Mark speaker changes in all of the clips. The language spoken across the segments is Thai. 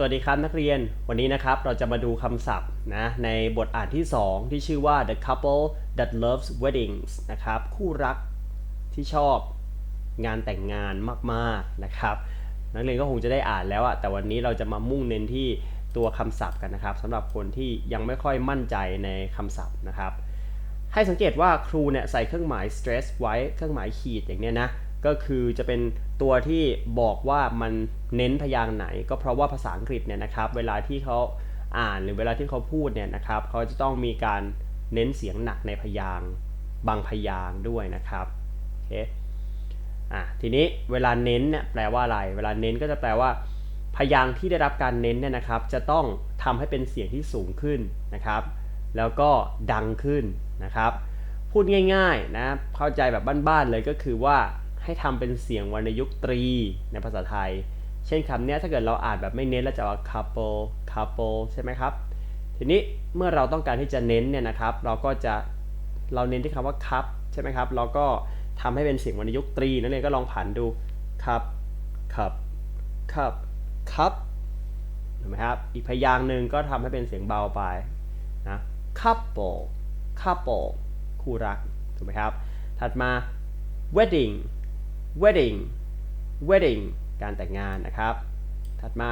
Speaker 1: สวัสดีครับนักเรียนวันนี้นะครับเราจะมาดูคำศัพท์นะในบทอ่านที่ 2 ที่ชื่อว่า the couple that loves weddings นะครับคู่รักที่ชอบงานแต่งงานมากๆนะครับ นักเรียนก็คงจะได้อ่านแล้วอะแต่วันนี้เราจะมามุ่งเน้นที่ตัวคำศัพท์กันนะครับสำหรับคนที่ยังไม่ค่อยมั่นใจในคำศัพท์นะครับ ให้สังเกตว่าครูเนี่ยใส่เครื่องหมาย stress ไว้เครื่องหมายขีดอย่างเนี้ยนะ ก็คือจะเป็นตัวที่บอกว่ามันเน้นพยางค์ไหน ก็เพราะว่าภาษาอังกฤษเนี่ยนะครับ เวลาที่เขาอ่านหรือเวลาที่เขาพูดเนี่ยนะครับเขาจะต้องมีการเน้นเสียงหนักในพยางค์บางพยางค์ด้วยนะครับโอเคอะทีนี้เวลาเน้นเนี่ยแปลว่าอะไร เวลาเน้นก็จะแปลว่า พยางค์ที่ได้รับการเน้นเนี่ยนะครับ จะต้องทำให้เป็นเสียงที่สูงขึ้นนะครับ แล้วก็ดังขึ้นนะครับ พูดง่ายๆนะเข้าใจแบบบ้านๆเลยก็คือว่า ให้ทำเป็นเสียงวรรณยุกต์ตรีในภาษาไทย เช่นคำนี้ถ้าเกิดเราอ่านแบบไม่เน้นเราจะว่า couple couple ใช่ไหมครับ ทีนี้เมื่อเราต้องการที่จะเน้นเนี่ยนะครับ เราก็จะเราเน้นที่คำว่า cup ใช่ไหมครับ เราก็ทำให้เป็นเสียงวรรณยุกต์ตรีนั่นเองก็ลองผันดู cup cup cup cup ถูกไหมครับ อีกพยางค์หนึ่งก็ทำให้เป็นเสียงเบาไปนะ couple couple คู่รักถูกไหมครับ ถัดมา wedding wedding wedding การแต่งงานนะครับ ถัดมา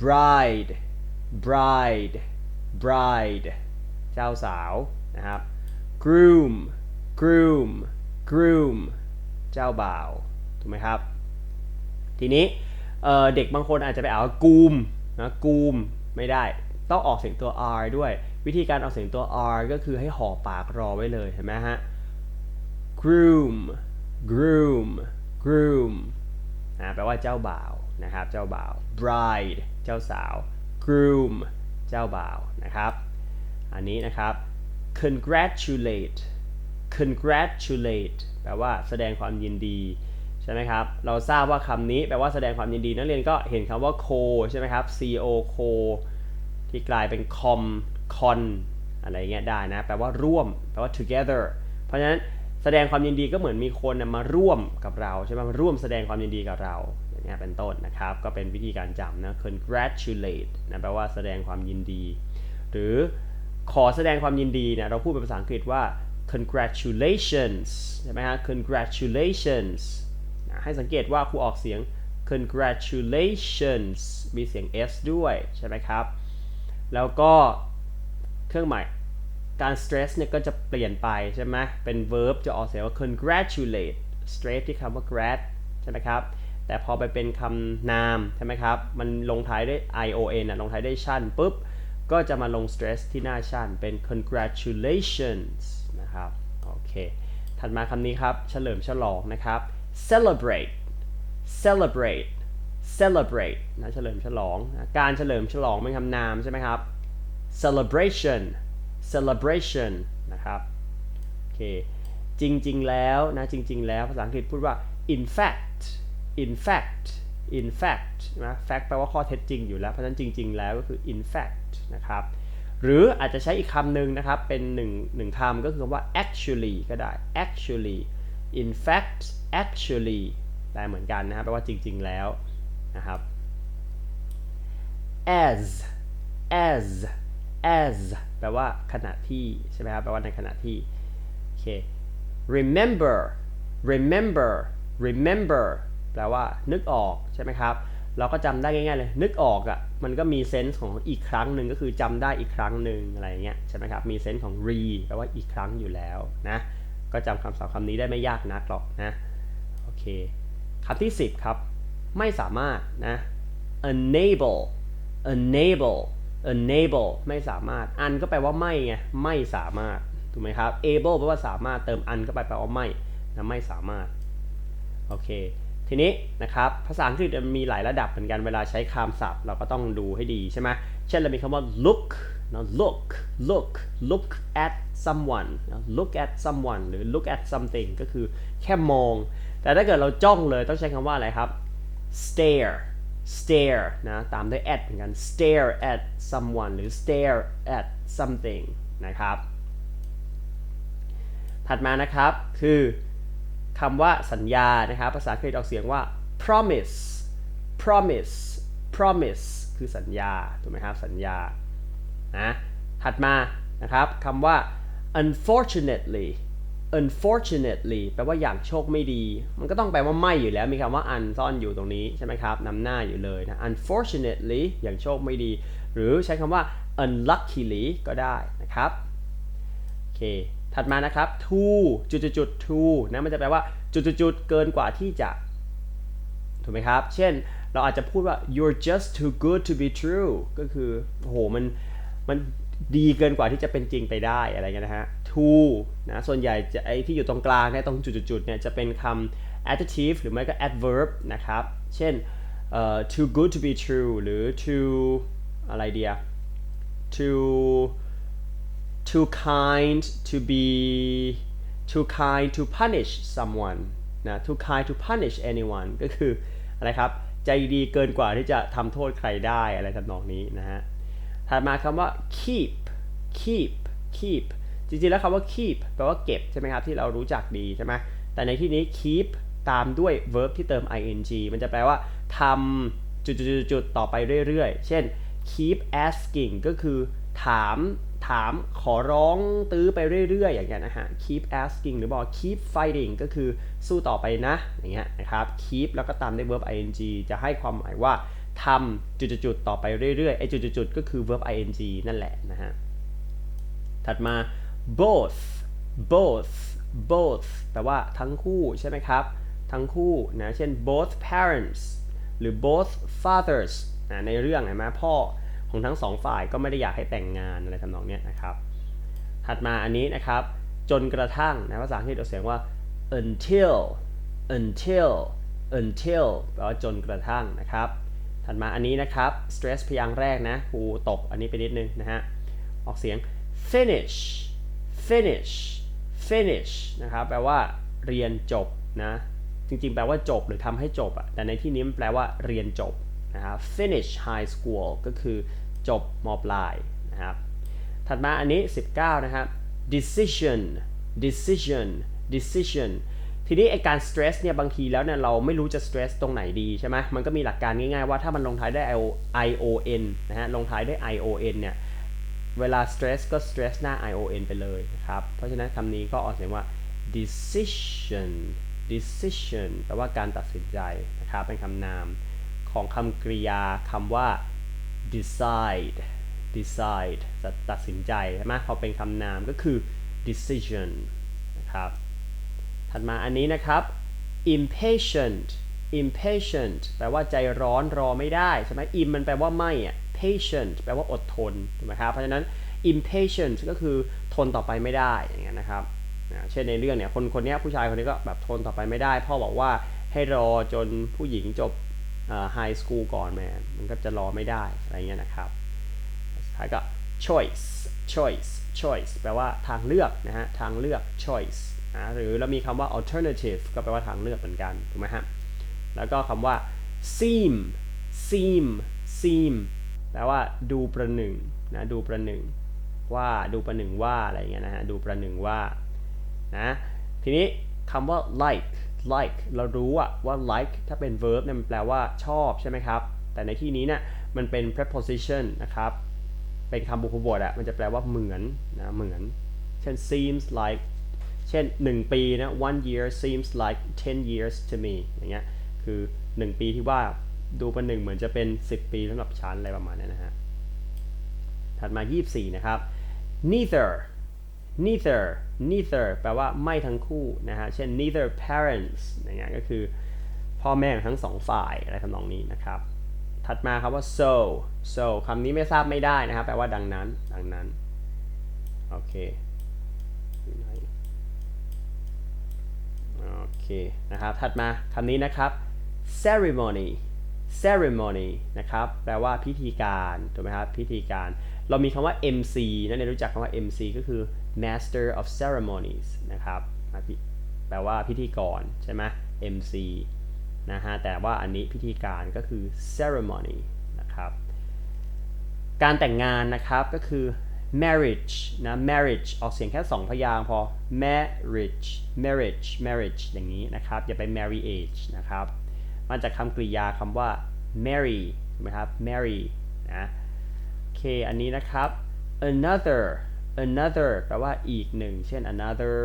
Speaker 1: bride bride bride เจ้าสาวนะครับ groom groom groom เจ้าบ่าว ถูกไหมครับ ทีนี้เเด็กบางคนอาจจะไปอ่านว่ากูมนะกูมไม่ได้ ต้องออกเสียงตัว r ด้วย วิธีการออกเสียงตัว r ก็คือให้ห่อปากรอไว้เลย เห็นไหมฮะ groom groom groom นะแปลว่าเจ้าบ่าวนะครับ เจ้าบ่าว bride เจ้าสาว groom เจ้าบ่าวนะครับ อันนี้นะครับ congratulate congratulate แปลว่าแสดงความยินดีใช่ไหมครับ เราทราบว่าคำนี้แปลว่าแสดงความยินดี นักเรียนก็เห็นคำว่า co ใช่ไหมครับ co co ที่กลายเป็น com con อะไรเงี้ยได้นะ แปลว่าร่วม แปลว่า together เพราะฉะนั้น แสดงความยินดีก็เหมือนมีคนมาร่วมกับเราใช่ไหมมาร่วมแสดงความยินดีกับเราอย่างเงี้ยเป็นต้นนะครับ ก็เป็นวิธีการจำนะ congratulate นะแปลว่าแสดงความยินดี หรือขอแสดงความยินดีเนี่ยเราพูดเป็นภาษาอังกฤษว่า congratulations ใช่ไหมฮะ congratulations นะให้สังเกตว่าครูออกเสียง congratulations มีเสียง s ด้วยใช่ไหมครับ แล้วก็เครื่องหมาย การ stress เนี่ยก็จะเปลี่ยนไปใช่ไหมเป็น verb จะออกเสียงว่า congratulate stress ที่คำว่า grad ใช่ไหมครับ แต่พอไปเป็นคำนามใช่ไหมครับ มันลงท้ายด้วย ion นะลงท้ายด้วยชั่นปุ๊บ ก็จะมาลง stress ที่หน้าชั่นเป็น congratulations นะครับ โอเค ถัดมาคำนี้ครับ เฉลิมฉลองนะครับ celebrate celebrate celebrate นะเฉลิมฉลองนะการเฉลิมฉลองเป็นคำนามใช่ไหมครับ celebration celebration นะครับโอเคจริง ๆ แล้วนะจริง ๆ แล้วภาษาอังกฤษพูดว่า in fact in fact in fact นะ fact แปลว่าข้อเท็จจริงอยู่แล้ว เพราะฉะนั้นจริง ๆ แล้วก็คือ in fact นะครับ หรืออาจจะใช้อีกคำหนึ่งนะครับ เป็นหนึ่งหนึ่งคำก็คือคำว่า actually ก็ได้ actually in fact actually แปลเหมือนกันนะครับ แปลว่าจริง ๆ แล้วนะครับ as as as แปลว่าขณะที่ใช่ไหมครับแปลว่าในขณะที่โอเค remember remember remember แปลว่านึกออกใช่ไหมครับ เราก็จำได้ง่ายๆเลย นึกออกอะ่ะมันก็มีเซนส์ของอีกครั้งหนึ่งก็คือจำได้อีกครั้งหนึ่งอะไรเงี้ยใช่ไหมครับ มีเซนส์ของ re แปลว่าอีกครั้งอยู่แล้วนะก็จำคำศัพท์คำนี้ได้ไม่ยากนักหรอกนะโอเคคำที่ 10 ครับ ไม่สามารถนะ unable unable unable ไม่สามารถ un ก็แปลว่าไม่ไง ไม่สามารถ ถูกไหมครับ able แปลว่าสามารถ เติม un เข้าไปแปลว่าไม่นะไม่สามารถ โอเค ทีนี้นะครับ ภาษาอังกฤษมีหลายระดับเหมือนกัน เวลาใช้คำศัพท์ เราก็ต้องดูให้ดีใช่ไหม เช่นเรามีคำว่า look นะ look look look at someone นะ look at someone หรือ look at something ก็คือแค่มอง แต่ถ้าเกิดเราจ้องเลยต้องใช้คำว่าอะไรครับ stare stare นะ ตามด้วย at เหมือนกัน stare at someone หรือ stare at something นะครับ ถัดมานะครับ คือคำว่าสัญญา นะครับ ภาษาอังกฤษออกเสียงว่า promise promise promise คือสัญญา ถูกไหมครับ สัญญา นะ ถัดมา นะครับคำว่า unfortunately unfortunately แปลว่าอย่างโชคไม่ดี มันก็ต้องแปลว่าไม่อยู่แล้ว มีคำว่า un ซ่อนอยู่ตรงนี้ใช่ไหมครับนำหน้าอยู่เลยนะ unfortunately อย่างโชคไม่ดี หรือใช้คำว่า unluckily ก็ได้นะครับ โอเค ถัดมานะครับ to จุดจุด to นะมันจะแปลว่าจุดจุดเกินกว่าที่จะ ถูกไหมครับ เช่น เราอาจจะพูดว่า you're just too good to be true ก็คือโอ้โหมัน มันดีเกินกว่าที่จะเป็นจริงไปได้ อะไรเงี้ยนะฮะ to นะส่วนใหญ่จะไอที่อยู่ตรงกลางเนี่ยตรงจุดๆเนี่ยจะเป็นคำ adjective หรือไม่ก็ adverb นะครับ เช่นเอ่อ too good to be true หรือ too อะไรเดีย too too kind to be too kind to punish someone นะ too kind to punish anyone ก็คืออะไรครับ ใจดีเกินกว่าที่จะทำโทษใครได้อะไรทำนองนี้นะฮะ ถัดมาคำว่า keep keep keep จริงๆแล้วคำว่า keep แปลว่าเก็บใช่ไหมครับที่เรารู้จักดีใช่ไหมแต่ในที่นี้ keep ตามด้วย verb ที่เติม ing มันจะแปลว่าทำจุดๆๆต่อไปเรื่อยๆ เช่น keep asking ก็คือถามถามขอร้องตื้อไปเรื่อยๆ อย่างเงี้ยนะฮะ keep asking หรือบอก keep fighting ก็คือสู้ต่อไปนะอย่างเงี้ยนะครับ keep แล้วก็ตามด้วย verb ing จะให้ความหมายว่าทำจุดๆๆต่อไปเรื่อยๆไอ้จุดๆๆก็คือ verb ing นั่นแหละนะฮะถัดมา both both both แปลว่าทั้งคู่ใช่ไหมครับ ทั้งคู่นะเช่น both parents หรือ both fathers นะในเรื่องเห็นไหมพ่อของทั้งสองฝ่ายก็ไม่ได้อยากให้แต่งงานอะไรทำนองเนี้ยนะครับ ถัดมาอันนี้นะครับ จนกระทั่งนะภาษาอังกฤษเราเสียงว่า until until until แปลว่าจนกระทั่งนะครับ ถัดมาอันนี้นะครับ stress พยางค์แรกนะครูตกอันนี้ไปนิดนึงนะฮะ ออกเสียง finish finish finish นะครับแปลว่าเรียนจบนะจริงๆ แปลว่าจบหรือทำให้จบอะแต่ในที่นี้มันแปลว่าเรียนจบนะครับ finish high school ก็คือจบมปลายนะครับถัดมาอันนี้ 19 นะครับ decision decision decision ทีนี้ไอการ stress เนี่ยบางทีแล้วเนี่ยเราไม่รู้จะ stress ตรงไหนดีใช่ไหมมันก็มีหลักการง่ายๆว่าถ้ามันลงท้ายด้วย ion นะฮะลงท้ายด้วย ion เนี่ย เวลา stress ก็ stress หน้า ion ไปเลยนะครับ เพราะฉะนั้นคำนี้ก็ออกเสียงว่า decision decision แปลว่าการตัดสินใจนะครับ เป็นคำนามของคำกริยาคำว่า decide decide จะตัดสินใจใช่ไหมพอเป็นคำนามก็คือ decision นะครับ ถัดมาอันนี้นะครับ impatient impatient แปลว่าใจร้อนรอไม่ได้ใช่ไหม im มันแปลว่าไม่อะ patient แปลว่าอดทนถูกไหมครับ เพราะฉะนั้น impatient ก็คือทนต่อไปไม่ได้อย่างเงี้ยนะครับนะเช่นในเรื่องเนี่ยคนคนนี้ผู้ชายคนนี้ก็แบบทนต่อไปไม่ได้ พ่อบอกว่าให้รอจนผู้หญิงจบไฮสคูลก่อนแมนมันก็จะรอไม่ได้อะไรเงี้ยนะครับสุดท้ายก็ choice choice choice แปลว่าทางเลือกนะฮะทางเลือก choice นะหรือเรามีคำว่า alternative ก็แปลว่าทางเลือกเหมือนกันถูกไหมฮะแล้วก็คำว่า seem seem seem แปลว่าดูประหนึ่งนะดูประหนึ่งว่าดูประหนึ่งว่าอะไรเงี้ยนะฮะดูประหนึ่งว่านะทีนี้คำว่า like like เรารู้อะว่า like ถ้าเป็น verb เนี่ยมันแปลว่าชอบใช่ไหมครับ แต่ในที่นี้เนี่ยมันเป็น preposition นะครับ เป็นคำบุพบทอะมันจะแปลว่าเหมือนนะเหมือน เช่น seems like เช่น 1 ปีนะ one year seems like 10 years to me อย่างเงี้ยคือ 1 ปีที่ว่า ดูประหนึ่งเหมือนจะเป็น 10 ปีสำหรับฉันอะไรประมาณนี้นะฮะ ถัดมา 24 นะครับ neither neither neither แปลว่าไม่ทั้งคู่นะฮะ เช่น neither parents อย่างเงี้ยก็คือ พ่อแม่ของทั้งสองฝ่ายอะไรทำนองนี้นะครับ ถัดมาครับว่า so so คำนี้ไม่ทราบไม่ได้นะครับ แปลว่าดังนั้น ดังนั้น โอเคโอเคนะครับ ถัดมาคำนี้นะครับ ceremony ceremony นะครับ แปลว่าพิธีการถูกไหมครับ พิธีการ เรามีคำว่า MC นั่นเองรู้จักคำว่า MC ก็คือ master of ceremonies นะครับ แปลว่าพิธีกรใช่ไหม MC นะฮะ แต่ว่าอันนี้พิธีการก็คือ ceremony นะครับ การแต่งงานนะครับก็คือ marriage นะ marriage ออกเสียงแค่2พยางค์พอ marriage marriage marriage อย่างนี้นะครับ อย่าไป marriage นะครับ มาจากคำกริยาคำว่า marry ถูกไหมครับ marry นะโอเค อันนี้นะครับ another another แปลว่าอีกหนึ่ง เช่น another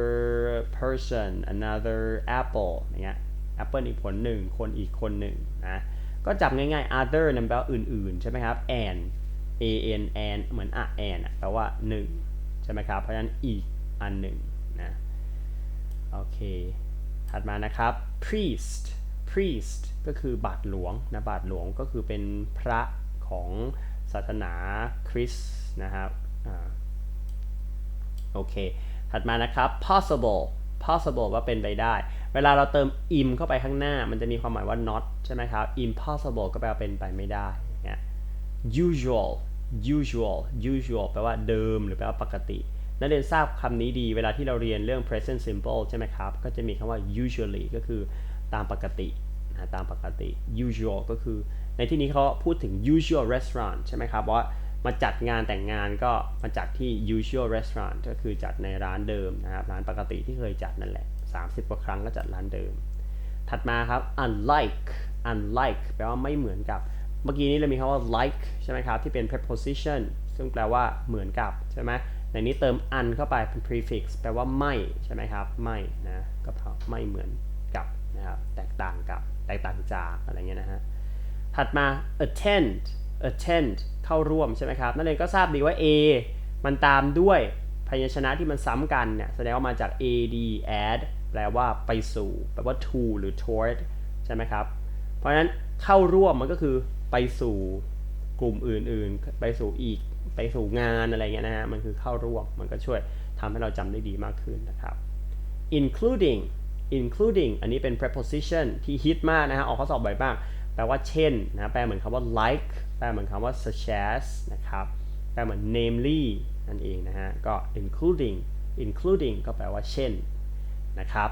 Speaker 1: person another apple อย่างเงี้ย apple อีกผลหนึ่ง คนอีกคนหนึ่งนะ ก็จับง่ายๆ other นั่นแปลว่าอื่นๆ ใช่ไหมครับ and a n and เหมือนอะ and แปลว่าหนึ่งใช่ไหมครับ เพราะฉะนั้นอีกอันหนึ่งนะ โอเค ถัดมานะครับ priest priest ก็คือบาทหลวงนะบาทหลวงก็คือเป็นพระของศาสนาคริสต์นะครับอโอเค ถัดมานะครับ possible possible ว่าเป็นไปได้ เวลาเราเติม im เข้าไปข้างหน้า มันจะมีความหมายว่า not ใช่ไหมครับ impossible ก็แปลว่าเป็นไปไม่ได้ usual usual usual แปลว่าเดิมหรือแปลว่าปกติ นักเรียนทราบคำนี้ดี เวลาที่เราเรียนเรื่อง present simple ใช่ไหมครับ ก็จะมีคำว่า usually ก็คือตามปกติ ตามปกติ usual ก็คือ ในที่นี้เขาพูดถึง usual restaurant ใช่ไหมครับว่ามาจัดงานแต่งงานก็มาจัดที่ usual restaurant ก็คือจัดในร้านเดิมนะครับร้านปกติที่เคยจัดนั่นแหละ 30 กว่าครั้งก็จัดร้านเดิม ถัดมาครับ unlike unlike แปลว่าไม่เหมือนกับ เมื่อกี้นี้เรามีคำว่า like ใช่ไหมครับ ที่เป็น preposition ซึ่งแปลว่าเหมือนกับใช่ไหมในนี้เติม un เข้าไปเป็น prefix แปลว่าไม่ใช่ไหมครับ ไม่นะก็เพราะไม่เหมือนกับนะครับ แตกต่างกับ กต่างจากอะไรเงี้ยนะฮะ ถัดมา attend attend เข้าร่วมใช่ไหมครับ นั่นเองก็ทราบดีว่า a มันตามด้วยพยัญชนะที่มันซ้ำกันเนี่ย แสดงว่ามาจาก ad add แปลว่าไปสู่ แปลว่า to หรือ toward ใช่ไหมครับ เพราะฉะนั้นเข้าร่วมมันก็คือไปสู่กลุ่มอื่นๆ ไปสู่อีก ไปสู่งานอะไรเงี้ยนะฮะ มันคือเข้าร่วม มันก็ช่วยทำให้เราจำได้ดีมากขึ้นนะครับ including including อันนี้เป็น preposition ที่ฮิตมากนะฮะออกข้อสอบบ่อยมาก แปลว่าเช่นนะแปลเหมือนคำว่า like แปลเหมือนคำว่า such as นะครับแปลเหมือน namely นั่นเองนะฮะ ก็ including including ก็แปลว่าเช่นนะครับ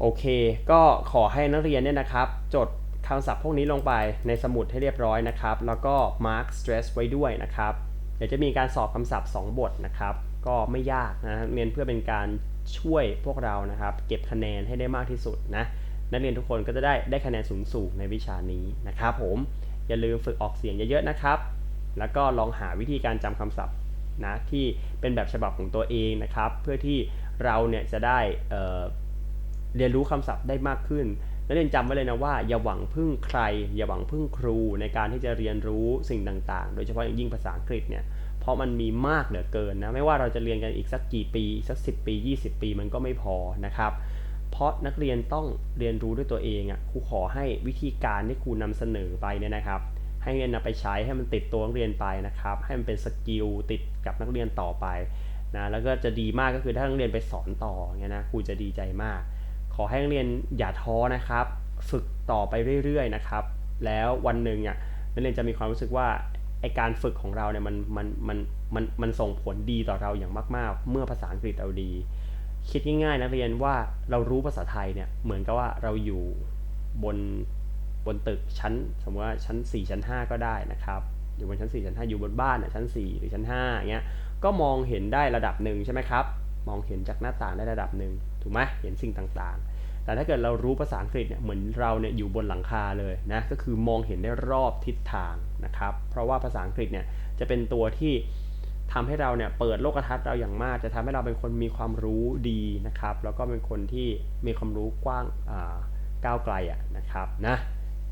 Speaker 1: โอเค ก็ขอให้นักเรียนเนี่ยนะครับ จดคำศัพท์พวกนี้ลงไปในสมุดให้เรียบร้อยนะครับ แล้วก็ mark stress ไว้ด้วยนะครับ เดี๋ยวจะมีการสอบคำศัพท์ 2 บทนะครับ ก็ไม่ยากนะเรียนเพื่อเป็นการช่วยพวกเรานะครับ เก็บคะแนนให้ได้มากที่สุดนะนักเรียนทุกคนก็จะได้ได้คะแนนสูงๆในวิชานี้นะครับผมอย่าลืมฝึกออกเสียงเยอะๆนะครับ แล้วก็ลองหาวิธีการจำคำศัพท์นะที่เป็นแบบฉบับของตัวเองนะครับ เพื่อที่เราเนี่ยจะได้เเรียนรู้คำศัพท์ได้มากขึ้นนักเรียนจำไว้เลยนะว่าอย่าหวังพึ่งใคร อย่าหวังพึ่งครูในการที่จะเรียนรู้สิ่งต่างๆ โดยเฉพาะอย่างยิ่งภาษาอังกฤษเนี่ย ราะมันมีมากเหลือเกินนะไม่ว่าเราจะเรียนกันอีกสักกี่ปีอีกสัก 10 ปี 20 ปีมันก็ไม่พอนะครับ เพราะนักเรียนต้องเรียนรู้ด้วยตัวเองอะครูขอให้วิธีการที่ครูนำเสนอไปเนี่ยนะครับให้เรียนนำไปใช้ให้มันติดตัวนักเรียนไปนะครับ ให้มันเป็นสกิลติดกับนักเรียนต่อไปนะแล้วก็จะดีมากก็คือถ้านักเรียนไปสอนต่อเนี่ยนะครูจะดีใจมาก ขอให้นักเรียนอย่าท้อนะครับ ฝึกต่อไปเรื่อยๆนะครับ แล้ววันหนึ่งอะนักเรียนจะมีความรู้สึกว่า ไอการฝึกของเราเนี่ยมันมันมันมันมันส่งผลดีต่อเราอย่างมากๆ เมื่อภาษาอังกฤษเราดี คิดง่ายๆนักเรียนว่าเรารู้ภาษาไทยเนี่ยเหมือนกับว่าเราอยู่บนบนตึกชั้น สมมติว่าชั้น 4 ชั้น 5 ก็ได้นะครับอยู่บนชั้น 4 ชั้น 5 อยู่บนบ้านน่ะชั้น 4 หรือชั้น5อย่างเงี้ยก็มองเห็นได้ระดับหนึ่งใช่ไหมครับ มองเห็นจากหน้าต่างได้ระดับหนึ่งถูกไหมเห็นสิ่งต่างๆ แต่ถ้าเกิดเรารู้ภาษาอังกฤษเนี่ยเหมือนเราเนี่ยอยู่บนหลังคาเลยนะก็คือมองเห็นได้รอบทิศทางนะครับ เพราะว่าภาษาอังกฤษเนี่ยจะเป็นตัวที่ทำให้เราเนี่ยเปิดโลกทัศน์เราอย่างมาก จะทำให้เราเป็นคนมีความรู้ดีนะครับ แล้วก็เป็นคนที่มีความรู้กว้างอ่าก้าวไกลอะนะครับนะ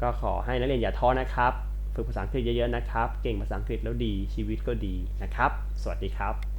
Speaker 1: ก็ขอให้นักเรียนอย่าท้อนะครับ ฝึกภาษาอังกฤษเยอะๆนะครับ เก่งภาษาอังกฤษแล้วดีชีวิตก็ดีนะครับ สวัสดีครับ